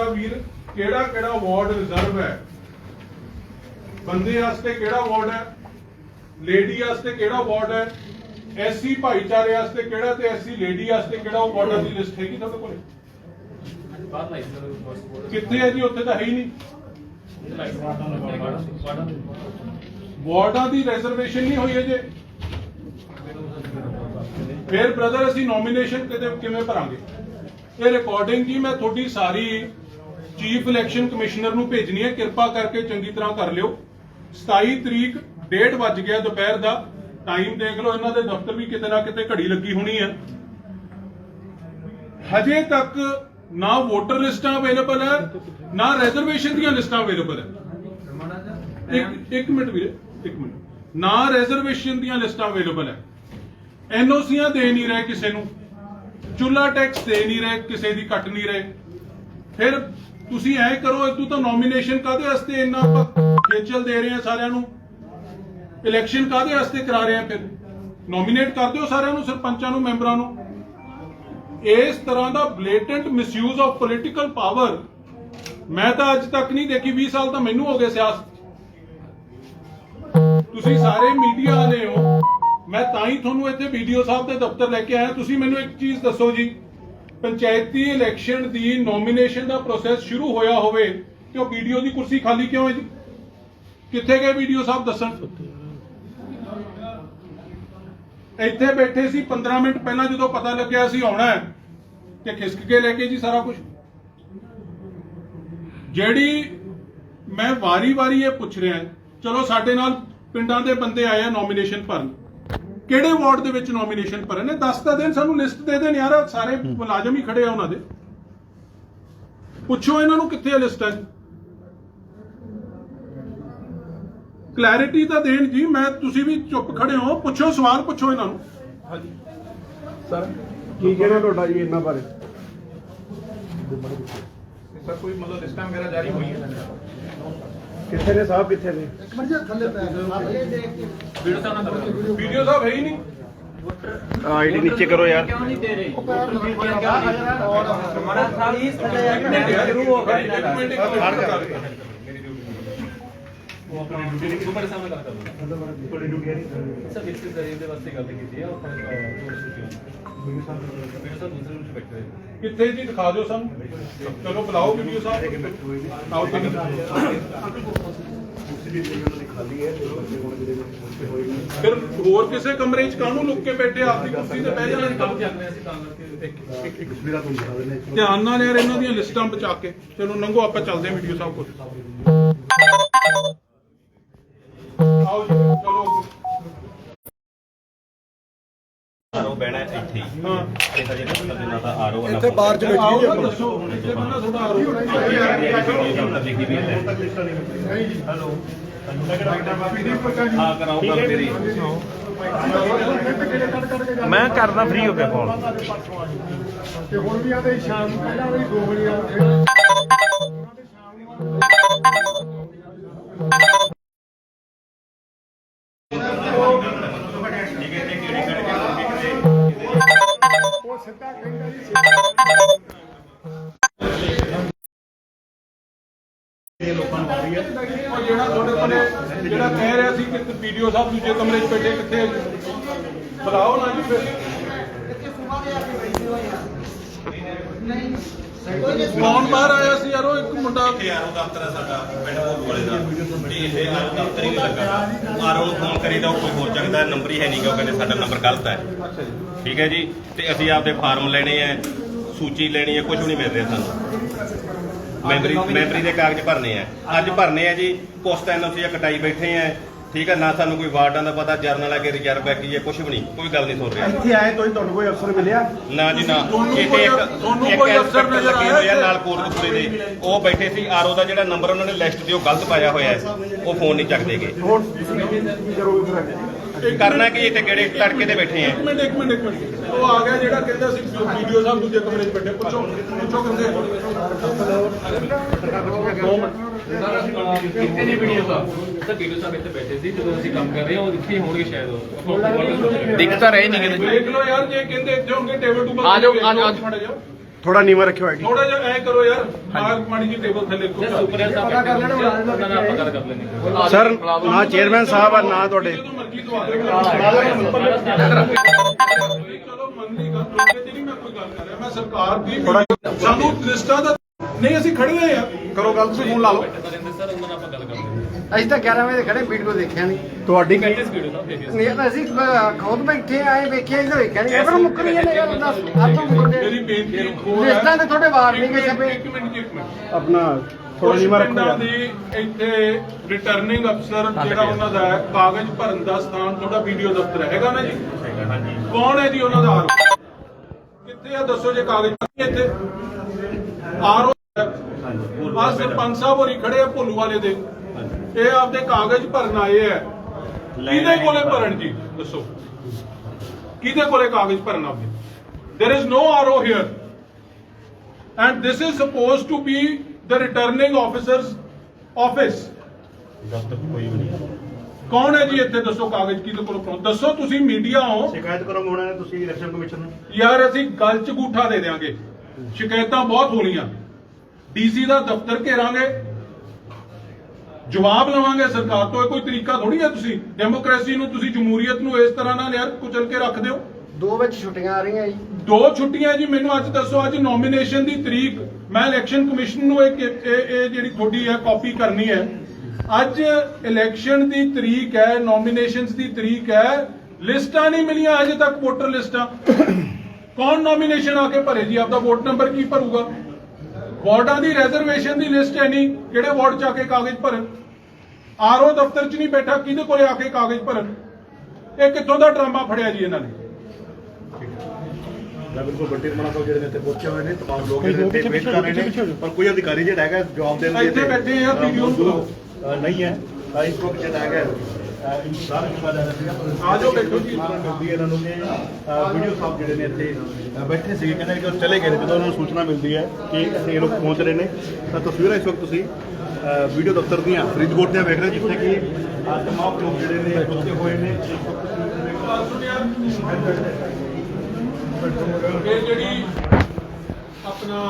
ਵੀਰ ਕਿਹੜਾ ਕਿਹੜਾ ward reserve ਹੈ? ਬੰਦੇ ਵਾਸਤੇ ਕਿਹੜਾ ਵਾਰਡ ਹੈ? ਲੇਡੀ ਵਾਸਤੇ ਕਿਹੜਾ ਵਾਰਡ ਹੈ? ਐਸਸੀ ਭਾਈਚਾਰੇ ਵਾਸਤੇ ਕਿਹੜਾ ਤੇ ਐਸਸੀ ਲੇਡੀ ਵਾਸਤੇ ਕਿਹੜਾ ਉਹ ਵਾਰਡਾਂ ਦੀ ਲਿਸਟ ਹੈਗੀ ਤੁਹਾਡੇ ਕੋਲੇ? ਕਿੱਥੇ ਹੈ ਜੀ? ਉੱਥੇ ਤਾਂ ਹੈ ਹੀ ਨਹੀਂ। ਵਾਰਡਾਂ ਦੀ ਰਿਜ਼ਰਵੇਸ਼ਨ ਨਹੀਂ ਹੋਈ ਅਜੇ। ਫਿਰ ਬ੍ਰਦਰ ਅਸੀਂ ਨੋਮੀਨੇਸ਼ਨ ਕਿਤੇ ਕਿਵੇਂ ਭਰਾਂਗੇ? ਇਹ ਰਿਕਾਰਡਿੰਗ ਜੀ ਮੈਂ ਤੁਹਾਡੀ ਸਾਰੀ ਚੀਫ ਇਲੈਕਸ਼ਨ ਕਮਿਸ਼ਨਰ ਨੂੰ ਭੇਜਣੀ ਹੈ। ਕਿਰਪਾ ਕਰਕੇ ਚੰਗੀ ਤਰ੍ਹਾਂ ਕਰ ਲਿਓ। 27 ਤਰੀਕ ਡੇਢ ਵੱਜ ਗਿਆ ਦੁਪਹਿਰ ਦਾ। ਟਾਈਮ ਦੇਖ ਲਓ, ਇਹਨਾਂ ਦੇ ਦਫ਼ਤਰ ਵੀ ਕਿਤੇ ਨਾ ਕਿਤੇ ਘੜੀ ਲੱਗੀ ਹੋਣੀ ਹੈ। ਹਜੇ ਤੱਕ ਨਾ ਵੋਟਰ ਲਿਸਟਾਂ ਅਵੇਲੇਬਲ ਹੈ, ਨਾ ਰਿਜ਼ਰਵੇਸ਼ਨ ਦੀਆਂ ਲਿਸਟਾਂ ਅਵੇਲੇਬਲ ਹੈ। ਇੱਕ ਇੱਕ ਮਿੰਟ ਵੀਰੇ, ਇੱਕ ਮਿੰਟ। ਨਾ ਰਿਜ਼ਰਵੇਸ਼ਨ ਦੀਆਂ ਲਿਸਟਾਂ ਅਵੇਲੇਬਲ ਹੈ। ਐਨਓਸੀਆਂ ਦੇ ਨਹੀਂ ਰਹੇ ਕਿਸੇ ਨੂੰ। ਚੁੱਲਾ ਟੈਕਸ ਦੇ ਨਹੀਂ ਰਹੇ, ਕਿਸੇ ਦੀ ਕੱਟ ਨਹੀਂ ਰਹੇ। ਫਿਰ ਤੁਸੀਂ ਐ ਕਰੋ ਤੂੰ ਤਾਂ ਨੋਮੀਨੇਸ਼ਨ ਕਾਦੇ ਵਾਸਤੇ ਇੰਨਾ ਖੇਚਲ ਦੇ ਰਹੇ ਆ ਸਾਰਿਆਂ ਨੂੰ? ਇਲੈਕਸ਼ਨ ਕਾਦੇ ਵਾਸਤੇ ਕਰਾ ਰਹੇ ਆ ਫਿਰ? ਨੋਮੀਨੇਟ ਕਰ ਦਿਓ ਸਾਰਿਆਂ ਨੂੰ, ਸਰਪੰਚਾਂ ਨੂੰ, ਮੈਂਬਰਾਂ ਨੂੰ। ਇਸ ਤਰ੍ਹਾਂ ਦਾ blatant misuse of political power ਮੈਂ ਤਾਂ ਅੱਜ ਤੱਕ ਨਹੀਂ ਦੇਖੀ 20 ਸਾਲ ਤਾਂ ਮੈਨੂੰ ਹੋ ਗਏ ਸਿਆਸਤ ਤੁਸੀਂ ਸਾਰੇ ਮੀਡੀਆ ਵਾਲੇ ਹੋ, ਮੈਂ ਤਾਂ ਹੀ ਤੁਹਾਨੂੰ ਇੱਥੇ ਵੀਡੀਓ ਸਾਹਿਬ ਦੇ ਦਫ਼ਤਰ ਲੈ ਕੇ ਆਇਆ। ਤੁਸੀਂ ਮੈਨੂੰ ਇੱਕ ਚੀਜ਼ ਦੱਸੋ ਜੀ। ਪੰਚਾਇਤੀ ਇਲੈਕਸ਼ਨ ਦੀ ਨੋਮੀਨੇਸ਼ਨ ਦਾ ਪ੍ਰੋਸੈਸ ਸ਼ੁਰੂ ਹੋਇਆ ਹੋਵੇ, ਤੇ ਉਹ ਵੀਡੀਓ ਦੀ ਕੁਰਸੀ ਖਾਲੀ ਕਿਉਂ ਹੈ ਜੀ? ਕਿੱਥੇ ਗਏ ਵੀਡੀਓ ਸਾਹਿਬ ਦੱਸਣ? ਇੱਥੇ ਬੈਠੇ ਸੀ 15 ਮਿੰਟ ਪਹਿਲਾਂ ਜਦੋਂ ਪਤਾ ਲੱਗਿਆ ਸੀ ਆਉਣਾ ਹੈ, ਤੇ ਖਿਸਕ ਕੇ ਲੈ ਕੇ ਜੀ ਸਾਰਾ ਕੁਝ ਜਿਹੜੀ ਮੈਂ ਵਾਰੀ-ਵਾਰੀ ਇਹ ਪੁੱਛ ਰਿਹਾ, ਚਲੋ ਸਾਡੇ ਨਾਲ ਪਿੰਡਾਂ ਦੇ ਬੰਦੇ ਆਏ ਆ ਨੋਮੀਨੇਸ਼ਨ ਭਰਨ। ਕਿਹੜੇ ਵਾਰਡ ਦੇ ਵਿੱਚ ਨੋਮੀਨੇਸ਼ਨ ਭਰੇ ਨੇ? ਦੱਸ ਤਾਂ ਦੇਣ ਸਾਨੂੰ ਲਿਸਟ ਦੇ ਦੇਣ ਯਾਰ ਸਾਰੇ ਮੁਲਾਜ਼ਮ ਹੀ ਖੜੇ ਆ ਉਹਨਾਂ ਦੇ। ਪੁੱਛੋ ਇਹਨਾਂ ਨੂੰ ਕਿੱਥੇ ਲਿਸਟ ਹੈ। ਕਲੈਰਿਟੀ ਤਾਂ ਦੇਣ ਜੀ ਮੈਂ ਤੁਸੀਂ ਵੀ ਚੁੱਪ ਖੜੇ ਹੋ। ਪੁੱਛੋ ਸਵਾਲ ਪੁੱਛੋ ਇਹਨਾਂ ਨੂੰ। ਹਾਂਜੀ। ਸਰ ਕੀ ਕਹਿਣਾ ਤੁਹਾਡਾ ਜੀ ਇਹਨਾਂ ਬਾਰੇ? ਸਰ ਕੋਈ ਮਤਲਬ ਲਿਸਟਾਂ ਵਗੈਰਾ ਜਾਰੀ ਹੋਈ ਹੈ। ਕਿੱਥੇ ਨੇ ਸਾਹਿਬ ਕਿੱਥੇ ਨੇ ਵੀਡੀਓ ਤਾਂ ਨਾ ਕਰੋ ਵੀਡੀਓ ਸਾਹਿਬ ਹੈ ਹੀ ਨਹੀਂ ਆਈਡੀ ਨੀਚੇ ਕਰੋ ਯਾਰ क्यों नहीं दे रहे वोटर भी क्या क्या और हमारा साल इस ਇੱਕ ਮਿੰਟ ਯਾਰ, शुरू हो गया ਇੱਕ ਮਿੰਟ, ਇੱਕ ਮਿੰਟ। ਉਹ ਆਪਣੀ ਡਿਊਟੀ ਦੀ ਤੁਹਾਡੇ ਸਾਹਮਣੇ ਗੱਲ ਕਰਦਾ ਸਰ ਇਸ ਜ਼ਰੀਏ ਦੇ ਵਾਸਤੇ ਗੱਲ ਕੀਤੀ ਹੈ ਆਪਣੇ ਥੋੜੇ ਸੁਚੀ ਵੀਡੀਓ ਸਾਹਿਬ ਦੂਸਰੇ ਰੂਮ 'ਚ ਬੈਠੇ ਹੋਏ। ਨੇ। ਕਿੱਥੇ ਜੀ? ਦਿਖਾ ਦਿਓ ਸਾਨੂੰ। ਚਲੋ ਬੁਲਾਓ ਵੀਡੀਓ ਸਾਹਿਬ। ਆਓ ਫਿਰ ਹੋਰ ਕਿਸੇ ਕਮਰੇ 'ਚ ਕਾਹਨੂੰ ਲੁੱਕ ਕੇ ਬੈਠੇ ਆਪਦੀ ਕੁਰਸੀ ਤੇ ਬਹਿ ਜਾਣਾ। ਕੰਮ ਚੱਲ ਰਿਹਾ ਸੀ ਤਾਂ ਕਰਕੇ ਧਿਆਨ ਨਾਲ ਯਾਰ ਇਹਨਾਂ ਦੀਆਂ ਲਿਸਟਾਂ ਬਚਾ ਕੇ। ਚਲੋ ਨੰਗੋ ਆਪਾਂ ਚੱਲਦੇ ਹਾਂ ਵੀਡੀਓ ਸਾਹਿਬ ਕੋਲ। ਇੱਥੇ ਹੀ ਹਾਂ ਤੇ ਹਜੇ ਦਾ ਬਾਹਰ ਚ ਬੈਠੀ ਜੀ। ਦੱਸੋ ਇੱਥੇ ਬੰਦਾ ਤੁਹਾਡਾ ਆਰੋ ਹੈਲੋ ਹਾਂ ਕਰਾਓ ਗੱਲ ਤੇਰੀ ਮੈਂ ਕਰਦਾ ਫ੍ਰੀ ਹੋ ਕੇ ਫੋਨ ਤੇ ਹੁਣ ਵੀ ਆਦੇ ਸ਼ਾਮ ਨੂੰ ਪਹਿਲਾਂ ਵੀ 2 ਵਜੇ ਆ ਸਿੱਧਾ ਕਹਿੰਦਾ ਜੀ ਉਹ ਜਿਹੜਾ ਤੁਹਾਡੇ ਕੋਲੇ ਜਿਹੜਾ ਕਹਿ ਰਿਹਾ ਸੀ ਕਿ ਵੀਡੀਓ ਸਾਹਿਬ ਦੂਜੇ ਕਮਰੇ 'ਚ। ਬੈਠੇ ਕਿੱਥੇ ਬੁਲਾਓ ਨਾ ਜੀ ਫਿਰ ਕੌਣ ਬਾਹਰ ਆਇਆ ਸੀ ਯਾਰੋ? ਇੱਕ ਮੁੰਡਾ ਆਰੋ ਦਫ਼ਤਰ ਹੈ ਸਾਡਾ, ਪਿੰਡ ਕੋਲ ਵਾਲੇ ਦਾ। ਵੀ ਇਹ ਆਰੋ ਦਫ਼ਤਰ ਹੀ ਨਹੀਂ ਲੱਗਾ। ਆਰੋ ਫੋਨ ਕਰੀਦਾ, ਉਹ ਕੋਈ ਹੋਰ ਚੱਕਦਾ ਨੰਬਰ ਹੀ ਹੈ ਨਹੀਂ ਉਹ ਕਹਿੰਦੇ ਸਾਡਾ ਨੰਬਰ ਗਲਤ ਹੈ। ਠੀਕ ਹੈ ਜੀ? ਤੇ ਅਸੀਂ ਆਪਦੇ ਫਾਰਮ ਲੈਣੇ ਆ ਸੂਚੀ ਲੈਣੀ ਹੈ ਕੁਝ ਵੀ ਨਹੀਂ ਮਿਲ ਰਿਹਾ ਸਾਨੂੰ। ਮੈਂਬਰੀ ਮੈਂਬਰੀ ਦੇ ਕਾਗਜ਼ ਭਰਨੇ ਆ ਅੱਜ ਭਰਨੇ ਆ ਜੀ, ਕੁਛ ਤਾਂ ਐਨਓਸੀ ਕਟਾਈ ਬੈਠੇ ਆ ਠੀਕ ਹੈ ਨਾ ਸਾਨੂੰ ਕੋਈ ਵਾਰਡਾਂ ਦਾ ਪਤਾ ਜਰਨਲ ਹੈ ਕਿ ਰਿਜ਼ਰਵ ਹੈ ਕੀ ਹੈ ਕੁਝ ਵੀ ਨਹੀਂ ਕੋਈ ਗੱਲ ਨਹੀਂ ਸੁਣ ਰਿਹਾ। ਇੱਥੇ ਆਏ ਤੋਂ ਤੁਹਾਨੂੰ ਕੋਈ ਅਫਸਰ ਮਿਲਿਆ? ਨਾ ਜੀ ਨਾ। ਤੁਹਾਨੂੰ ਇੱਥੇ ਇੱਕ ਤੁਹਾਨੂੰ ਕੋਈ ਅਫਸਰ ਨਜ਼ਰ ਆਇਆ ਆ? ਨਾਲ ਕੋਟਕਪੂਰੇ ਦੇ। ਉਹ ਬੈਠੇ ਸੀ ਆਰਓ ਦਾ ਜਿਹੜਾ ਨੰਬਰ ਉਹਨਾਂ ਨੇ ਲਿਸਟ ਤੇ ਉਹ ਗਲਤ ਪਾਇਆ ਹੋਇਆ ਹੈ। ਉਹ ਫੋਨ ਨਹੀਂ ਚੱਕਦੇਗੇ। ਹੁਣ ਤੁਸੀਂ ਕੀ ਕਰੋਗੇ ਫਿਰ ਕਰਨਾ ਕੀ ਇੱਥੇ? ਕਿਹੜੇ ਤੜਕੇ ਤੇ ਬੈਠੇ ਆ? ਇੱਕ ਮਿੰਟ ਇੱਕ ਮਿੰਟ ਇੱਕ ਮਿੰਟ। ਉਹ ਆ ਗਿਆ ਜਿਹੜਾ ਕਹਿੰਦਾ ਸੀ ਵੀਡੀਓ ਸਾਹਿਬ ਦੂਜੇ ਕਮਰੇ 'ਚ ਬੈਠੇ। ਪੁੱਛੋ ਪੁੱਛੋ ਕਿੰਦੇ ਕਿਤੇ ਨਹੀਂ ਵੀਡੀਓ ਦਾ ਸਰ ਵੀਡੀਓ ਸਾਹਿਬ ਇੱਥੇ ਬੈਠੇ ਸੀ ਜਦੋਂ ਅਸੀਂ ਕੰਮ ਕਰ ਰਹੇ ਹਾਂ ਉਹ ਇੱਥੇ ਹੋਣਗੇ ਸ਼ਾਇਦ ਉਹ। ਦਿਖ ਤਾਂ ਰਹੇ ਨਹੀਂ ਕਿਤੇ। ਦੇਖ ਲਓ ਯਾਰ ਜੇ ਕਹਿੰਦੇ ਇੱਥੇ ਹੋਣਗੇ ਟੇਬਲ ਟੂਬਲ ਆ ਜਾਓ, ਦੇਖ ਆ ਲਓ ਜਾਓ। ਥੋੜਾ ਨੀਵਾ ਰੱਖਿਓ ਆਈਡੀ ਥੋੜਾ ਜਿਹਾ ਐ ਕਰੋ ਯਾਰ ਆਹ ਮਾੜੀ ਜੀ ਟੇਬਲ ਥੱਲੇ ਕੋ ਜੇ ਸੁਪਰੀਆ ਸਾਹਿਬ ਪਤਾ ਕਰ ਲੈਣਾ ਉਹਨਾਂ ਨਾਲ ਆਪਾਂ ਗੱਲ ਕਰ ਲੈਣੇ ਸਰ ਨਾ ਚੇਅਰਮੈਨ ਸਾਹਿਬ ਆ ਨਾ ਤੁਹਾਡੇ ਜਦੋਂ ਮਰਜ਼ੀ ਦਵਾ ਦੇ ਚਲੋ ਮੰਨਦੀ ਗੱਲ ਰੋਕੇ ਤੇ ਨਹੀਂ ਮੈਂ ਕੋਈ ਗੱਲ ਕਰ ਰਿਹਾ ਮੈਂ ਸਰਕਾਰ ਦੀ ਸਾਨੂੰ ਲਿਸਟਾਂ ਦਾ ਨਹੀਂ ਅਸੀਂ ਖੜੇ ਹੋਏ ਆ ਕਰੋ ਗੱਲ ਤੁਸੀਂ ਫੋਨ ਲਾ ਲਓ ਨਰਿੰਦਰ ਸਰ ਉਹਨਾਂ ਨਾਲ ਆਪਾਂ ਗੱਲ ਕਰ ਲੈਣੇ ਅਸੀਂ ਤਾਂ 11 ਵਜੇ ਦੇ ਖੜੇ ਵੀਡੀਓ ਦੇਖਿਆ ਨਹੀਂ। ਤੁਹਾਡੀ ਕੀ ਨਹੀਂ ਤਾਂ ਅਸੀਂ ਬ- ਖੁਦ ਬੈਠੇ ਆਏ ਵੇਖਿਆ ਇਹਦਾ ਵੇਖਿਆ ਨਹੀਂ। ਪਰ ਮੁੱਕਣੀ ਨਹੀਂ ਗੱਲ ਦੱਸ ਆਪ ਤੋਂ ਮੁੱਕਦੇ ਮੇਰੀ ਬੇਨਤੀ ਹੋਰ ਹੈ ਲਿਸਟਾਂ ਤੇ ਤੁਹਾਡੇ ਵਾਰ ਨਹੀਂ ਗਏ ਇੱਕ ਛਪੇ। ਮਿੰਟ, ਇੱਕ ਮਿੰਟ ਜੀ, ਇੱਕ ਮਿੰਟ। ਆਪਣਾ ਥੋੜਾ ਨੀਵਾ ਰੱਖੋ ਪਿੰਡਾਂ ਯਾਰ ਦੀ ਇੱਥੇ ਰਿਟਰਨਿੰਗ ਅਫਸਰ ਜਿਹੜਾ ਉਹਨਾਂ ਦਾ ਹੈ ਕਾਗਜ਼ ਭਰਨ ਦਾ ਸਥਾਨ ਤੁਹਾਡਾ ਵੀਡੀਓ ਦਫ਼ਤਰ। ਹੈਗਾ ਨਾ ਜੀ? ਕੌਣ ਹੈ ਜੀ ਉਹਨਾਂ ਦਾ ਆਰਓ ਕਿੱਥੇ ਆ? ਦੱਸੋ ਜੇ ਕਾਗਜ਼ ਭਰਨੀ ਇੱਥੇ। ਆਰਓ ਆ ਸਰਪੰਚ ਸਾਹਿਬ ਹੋਰੀ ਖੜੇ ਆ ਭੋਲੂ ਵਾਲੇ ਦੇ। ਇਹ ਆਪਦੇ ਕਾਗਜ਼ ਭਰਨ ਆਏ ਆ। ਕਿਹਦੇ ਕੋਲੇ ਭਰਨ ਜੀ? ਦੱਸੋ। ਕਿਹਦੇ ਕੋਲੇ ਕਾਗਜ਼ ਭਰਨ ਆਪਦੇ? There is no RO here. And this is supposed to be the returning officer's office. ਦਫ਼ਤਰ ਕੋਈ ਵੀ ਨਹੀਂ ਕੌਣ ਹੈ ਜੀ ਇੱਥੇ? ਦੱਸੋ ਕਾਗਜ਼ ਕਿਹਦੇ ਕੋਲ ਪਹੁੰਚ ਦੱਸੋ ਤੁਸੀਂ ਮੀਡੀਆ ਹੋ। ਸ਼ਿਕਾਇਤ ਕਰੋਗੇ ਉਹਨਾਂ ਨੇ ਤੁਸੀਂ ਇਲੈਕਸ਼ਨ ਕਮਿਸ਼ਨ ਨੂੰ। ਯਾਰ ਅਸੀਂ ਗੱਲ ਚ ਗੂਠਾ ਦੇ ਦੇਾਂਗੇ ਸ਼ਿਕਾਇਤਾਂ ਬਹੁਤ ਹੋਣੀਆਂ। ਡੀਸੀ ਦਾ ਦਫ਼ਤਰ ਘੇਰਾਂਗੇ। ਜਵਾਬ ਲਵਾਂਗੇ ਸਰਕਾਰ ਤੋਂ। ਇਹ ਕੋਈ ਤਰੀਕਾ ਥੋੜੀ ਹੈ ਤੁਸੀਂ? ਡੈਮੋਕ੍ਰੇਸੀ ਨੂੰ ਤੁਸੀਂ ਜਮਹੂਰੀਅਤ ਨੂੰ ਇਸ ਤਰ੍ਹਾਂ ਨਾਲ ਯਾਰ ਕੁਚਲ ਕੇ ਰੱਖ ਦਿਓ। ਦੋ ਵਿੱਚ ਛੁੱਟੀਆਂ ਆ ਰਹੀਆਂ ਜੀ। ਦੋ ਛੁੱਟੀਆਂ ਜੀ ਮੈਨੂੰ ਅੱਜ ਦੱਸੋ ਅੱਜ ਨੋਮੀਨੇਸ਼ਨ ਦੀ ਤਰੀਕ। ਮੈਂ ਇਲੈਕਸ਼ਨ ਕਮਿਸ਼ਨ ਨੂੰ ਇਹ ਇਹ ਜਿਹੜੀ ਤੁਹਾਡੀ ਹੈ ਕਾਪੀ ਕਰਨੀ ਹੈ। ਅੱਜ ਇਲੈਕਸ਼ਨ ਦੀ ਤਰੀਕ ਹੈ ਨੋਮੀਨੇਸ਼ਨਸ ਦੀ ਤਰੀਕ ਹੈ। ਲਿਸਟਾਂ ਨਹੀਂ ਮਿਲੀਆਂ ਅਜੇ ਤੱਕ ਵੋਟਰ ਲਿਸਟਾਂ। ਕੌਣ ਨੋਮੀਨੇਸ਼ਨ ਆ ਕੇ ਭਰੇ ਜੀ? ਆਪਦਾ ਵੋਟ ਨੰਬਰ ਕੀ ਭਰੂਗਾ? ਵਾਰਡਾਂ ਦੀ ਰਿਜ਼ਰਵੇਸ਼ਨ ਦੀ ਲਿਸਟ ਹੈ ਨਹੀਂ ਕਿਹੜੇ ਵਾਰਡ ਚ ਆ ਕੇ ਕਾਗਜ਼ ਭਰਨ? ਆਰਓ ਦਫ਼ਤਰ ਚ ਨਹੀਂ ਬੈਠਾ ਕਿਹਦੇ ਕੋਲੇ ਆ ਕੇ ਕਾਗਜ਼ ਭਰਨ? ਇਹ ਕਿੱਥੋਂ ਦਾ ਡਰਾਮਾ ਫੜਿਆ ਜੀ ਇਹਨਾਂ ਨੇ? ਮੈਂ ਬਿਲਕੁਲ ਵੱਡੇ ਰਮਣਾ ਸਾਹਿਬ ਜਿਹੜੇ ਨੇ ਇੱਥੇ ਪਹੁੰਚੇ ਹੋਏ ਨੇ ਤਮਾਮ ਲੋਕ ਜਿਹੜੇ ਇੱਥੇ ਵੇਟ ਕਰ ਰਹੇ ਨੇ ਪਰ ਕੋਈ ਅਧਿਕਾਰੀ ਜਿਹੜਾ ਹੈਗਾ ਜਵਾਬ ਦੇਣ ਲਈ ਇੱਥੇ ਬੈਠੇ ਆ, ਵੀਡੀਓ ਨਹੀਂ ਹੈ। ਤਾਂ ਇਸ ਵਕਤ ਜਿਹੜਾ ਹੈਗਾ ਅ, ਇੰਤਜ਼ਾਰ ਕੀਤਾ ਜਾ ਰਿਹਾ ਆ ਜਾਓ ਬੈਠੋ ਜੀ। ਮਿਲਦੀ ਇਹਨਾਂ ਨੂੰ ਕਿ ਵੀਡੀਓ ਸਾਹਿਬ ਜਿਹੜੇ ਨੇ ਇੱਥੇ ਬੈਠੇ ਸੀ। ਕਹਿੰਦੇ ਕਿ ਉਹ ਚਲੇ ਗਏ ਨੇ ਜਦੋਂ ਉਹਨਾਂ ਨੂੰ ਸੂਚਨਾ ਮਿਲਦੀ ਹੈ ਕਿ ਅਸੀਂ ਇਹ ਲੋਕ ਪਹੁੰਚ ਰਹੇ ਨੇ। ਤਾਂ ਤਸਵੀਰਾਂ ਇਸ ਵਕਤ ਤੁਸੀਂ ਵੀਡੀਓ ਦਫ਼ਤਰ ਦੀਆਂ ਫਰੀਦਕੋਟ ਦੀਆਂ ਵੇਖ ਰਹੇ ਜਿੱਥੇ ਕਿ ਤਮਾਮ ਲੋਕ ਜਿਹੜੇ ਨੇ ਰੁਕੇ ਹੋਏ ਨੇ। ਜਿਹੜੀ ਆਪਣਾ